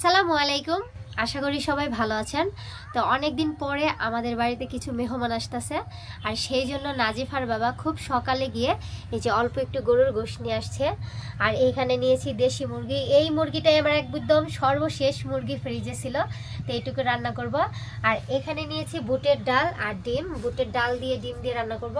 আসসালামু আলাইকুম। আশা করি সবাই ভালো আছেন। তো অনেক দিন পরে আমাদের বাড়িতে কিছু মেহমান আসতেছে। আর সেই জন্য নাজিফার বাবা খুব সকালে গিয়ে এই যে অল্প একটু গরুর গোশ নিয়ে আসছে। আর এইখানে নিয়েছি দেশি মুরগি। এই মুরগিটাই আমার একদম সর্বশেষ মুরগি ফ্রিজে ছিল। তো এইটুকু রান্না করব। আর এখানে নিয়েছি বুটের ডাল আর ডিম। বুটের ডাল দিয়ে ডিম দিয়ে রান্না করব।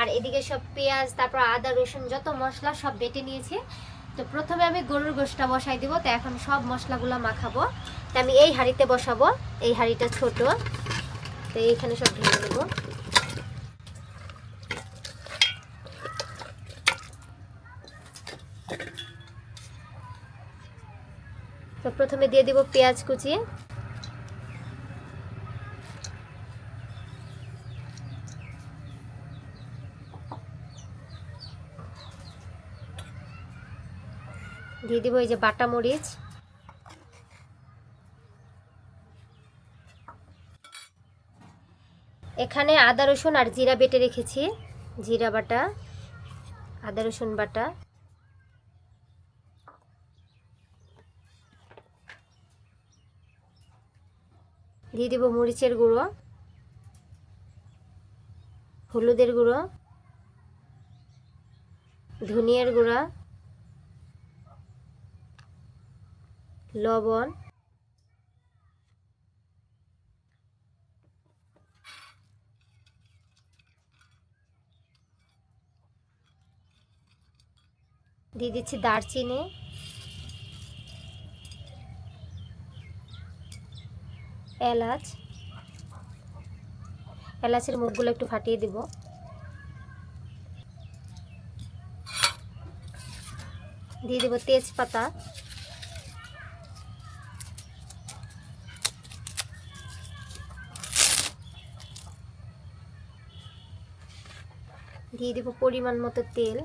আর এদিকে সব পেঁয়াজ, তারপর আদা, রসুন যত মশলা সব বেটে নিয়েছি। তো প্রথমে আমি গরুর গোষ্ঠটা বসাই দিব, তো এখন সব মশলাগুলো মাখাবো। তো আমি এই হাঁড়িতে বসাবো, এই হাঁড়িটা ছোট, তো এইখানে সব ঢেলে দেবো। তো প্রথমে দিয়ে দিব পেঁয়াজ কুচি। দিয়ে দিব এই যে বাটা মরিচ। এখানে আদা, রসুন আর জিরা বেটে রেখেছি। জিরা বাটা, আদা, রসুন বাটা। দিয়ে দিব মরিচের গুঁড়ো, হলুদের গুঁড়ো, ধনিয়ার গুঁড়া লবণ দিয়ে দিচ্ছি দারচিনি এলাচ এলাচের মুখগুলো একটু ফাটিয়ে দিব। দিয়ে দেবো তেজপাতা। দিয়ে দেবো পরিমাণ মতো তেল।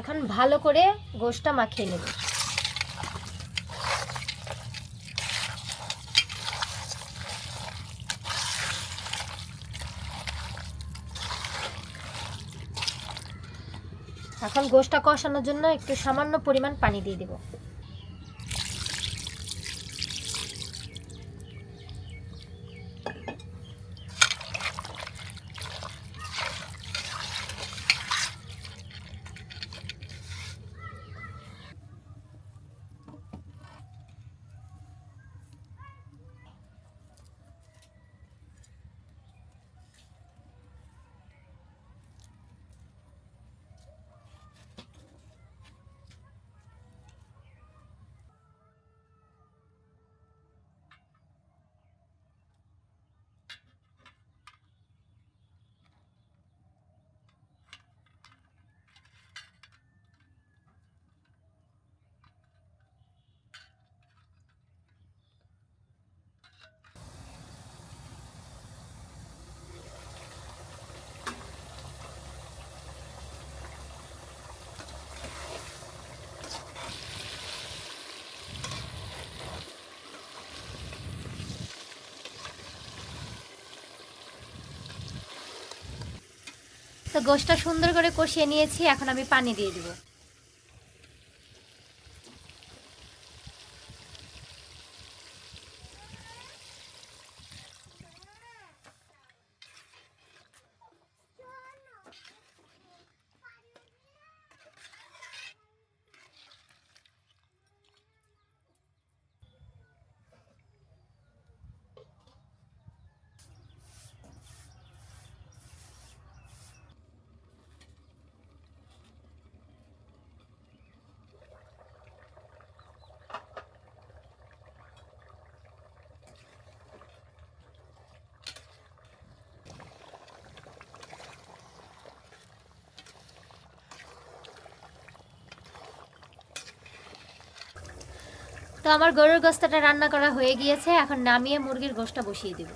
এখন ভালো করে গোশটা মাখিয়ে নেব। এখন গোশটা কষানোর জন্য একটু সামান্য পরিমাণ পানি দিয়ে দেবো। তো গোশটা সুন্দর করে কষিয়ে নিয়েছি এখন আমি পানি দিয়ে দিব। আমার গরুর গোস্তাটা রান্না করা হয়ে গিয়েছে, এখন নামিয়ে মুরগির গোশটা বসিয়ে দিব।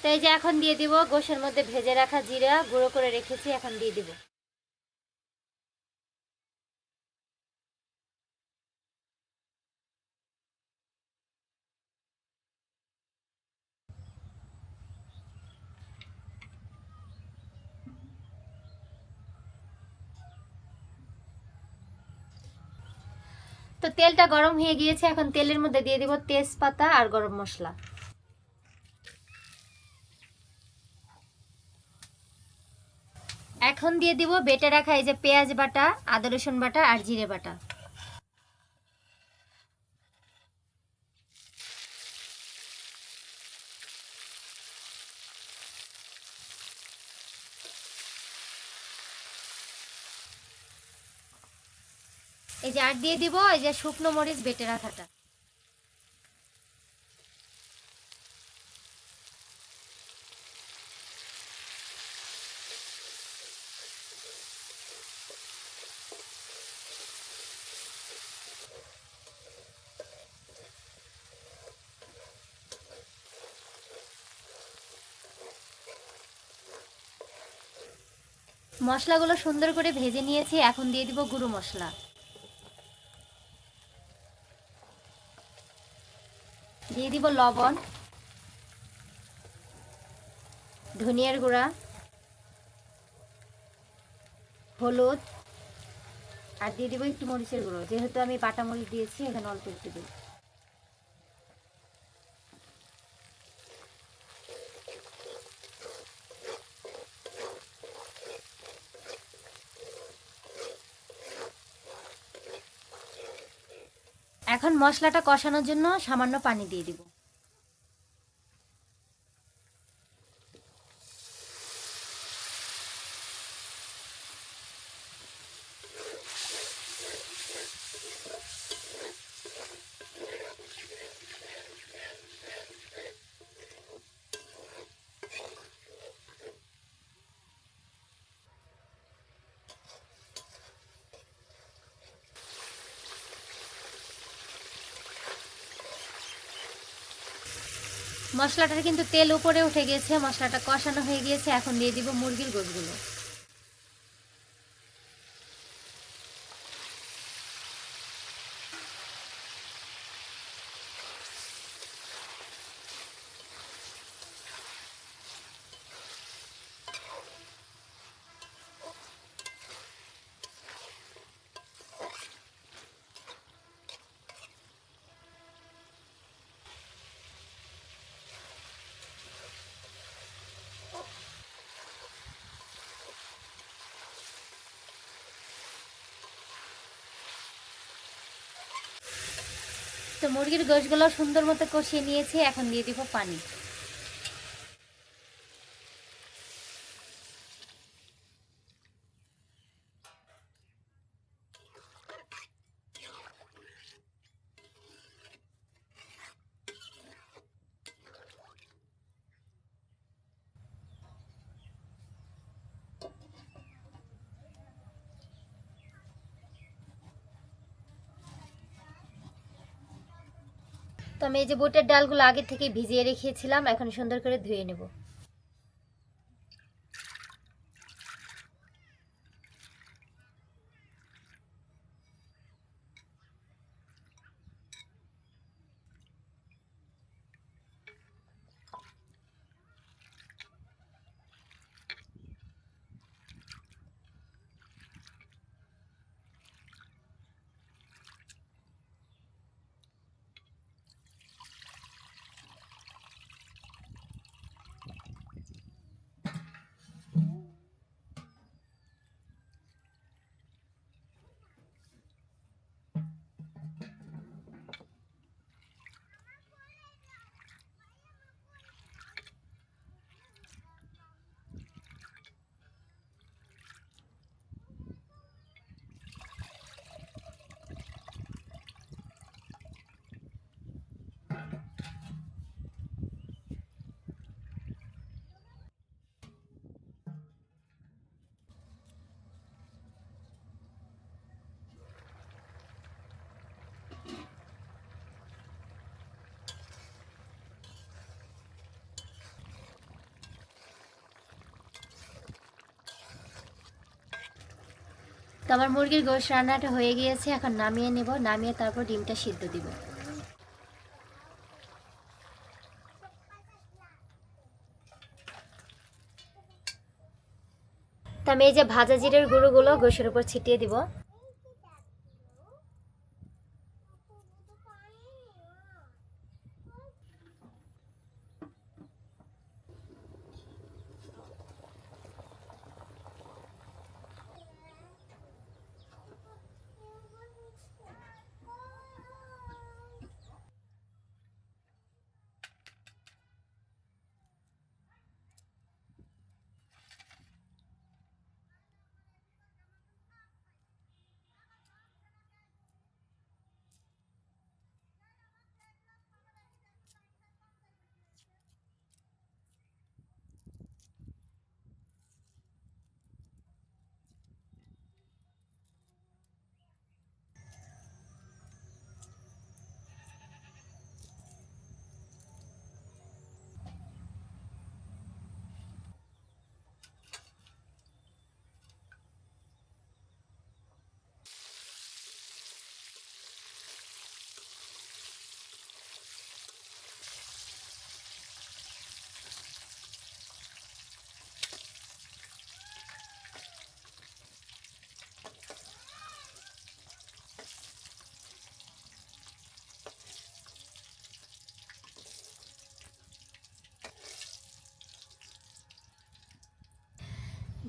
তো এই যে এখন দিয়ে দিব, গোশের মধ্যে ভেজে রাখা জিরা, গুঁড়ো করে রেখেছি, এখন দিয়ে দিব। তো তেলটা গরম হয়ে গিয়েছে, এখন তেলের মধ্যে দিয়ে দিব তেজপাতা আর গরম মশলা। এখন দিয়ে দিব বেটে রাখা এই যে পেঁয়াজ বাটা, আদা রসুন বাটা আর জিরে বাটা। আর দিয়ে দিব এই যে শুকনো মরিচ বেটে রাখাটা। মশলাগুলো সুন্দর করে ভেজে নিয়েছি, এখন দিয়ে দিব গুঁড়ো মশলা। দিয়ে দিব লবণ, ধনিয়ার গুঁড়া, হলুদ, আর দিয়ে দিব একটু মরিচের গুঁড়ো। যেহেতু আমি বাটা মরিচ দিয়েছি, এখানে অল্প একটু দিই। এখন মশলাটা কষানোর জন্য সামান্য পানি দিয়ে দিব। মশলাটার কিন্তু তেল উপরে উঠে গেছে, মশলাটা কষানো হয়ে গিয়েছে, এখন দিয়ে দিব মুরগির গোশগুলো। তো মুরগির গোশগুলো সুন্দর মতো কষিয়ে নিয়েছি এখন দিয়ে দিব পানি। তো আমি এই যে বুটের ডালগুলো আগে থেকে ভিজিয়ে রেখেছিলাম, এখন সুন্দর করে ধুয়ে নেব। তো আমার মুরগির গোশ রান্নাটা হয়ে গিয়েছে, এখন নামিয়ে নেব, নামিয়ে তারপর ডিমটা সিদ্ধ দিব। আমি এই যে ভাজা জিরের গুঁড়োগুলো গোশের উপর ছিটিয়ে দিব।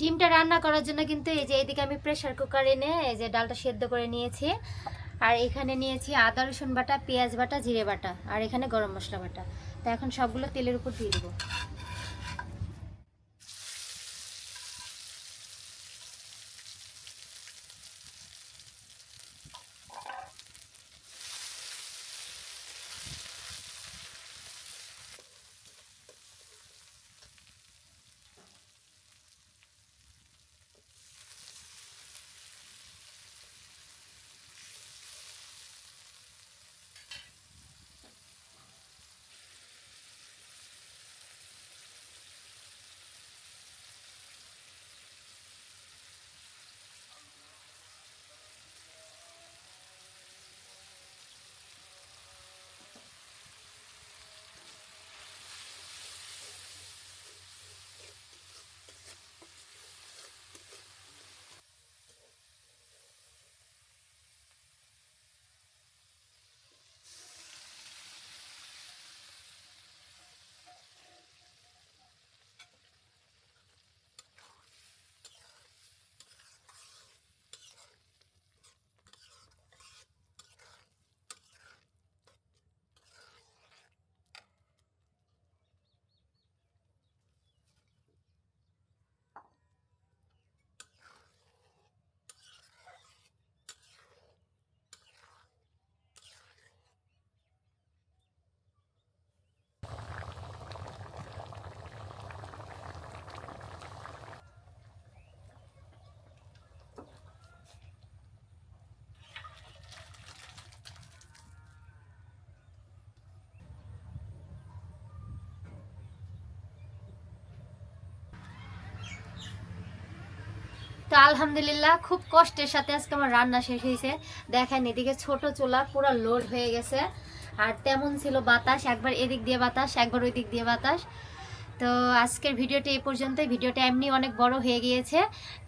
ডিমটা রান্না করার জন্য কিন্তু এই যে এদিকে আমি প্রেসার কুকার এনে এই যে ডালটা সেদ্ধ করে নিয়েছি। আর এখানে নিয়েছি আদা রসুন বাটা, পেঁয়াজ বাটা, জিরে বাটা, আর এখানে গরম মশলা বাটা। তো এখন সবগুলো তেলের উপর দিয়ে দেবো। তো আলহামদুলিল্লাহ, খুব কষ্টের সাথে আজকে আমার রান্না শেষ হয়েছে। দেখেন, এদিকে ছোট চুলা পুরো লোড হয়ে গেছে। আর তেমন ছিল বাতাস, একবার এদিক দিয়ে বাতাস, একবার ওই দিক দিয়ে বাতাস। তো আজকের ভিডিওটা এই পর্যন্তই। ভিডিওটা এমনি অনেক বড় হয়ে গিয়েছে,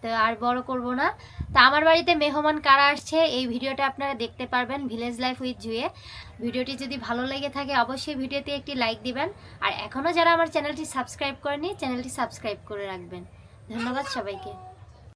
তো আর বড় করব না। তো আমার বাড়িতে মেহমান কারা আসছে, এই ভিডিওটা আপনারা দেখতে পারবেন ভিলেজ লাইফ উইথ জুয়ে ভিডিওটি যদি ভালো লেগে থাকে, অবশ্যই ভিডিওতে একটি লাইক দিবেন। আর এখনও যারা আমার চ্যানেলটি সাবস্ক্রাইব করেনি চ্যানেলটি সাবস্ক্রাইব করে রাখবেন। ধন্যবাদ সবাইকে।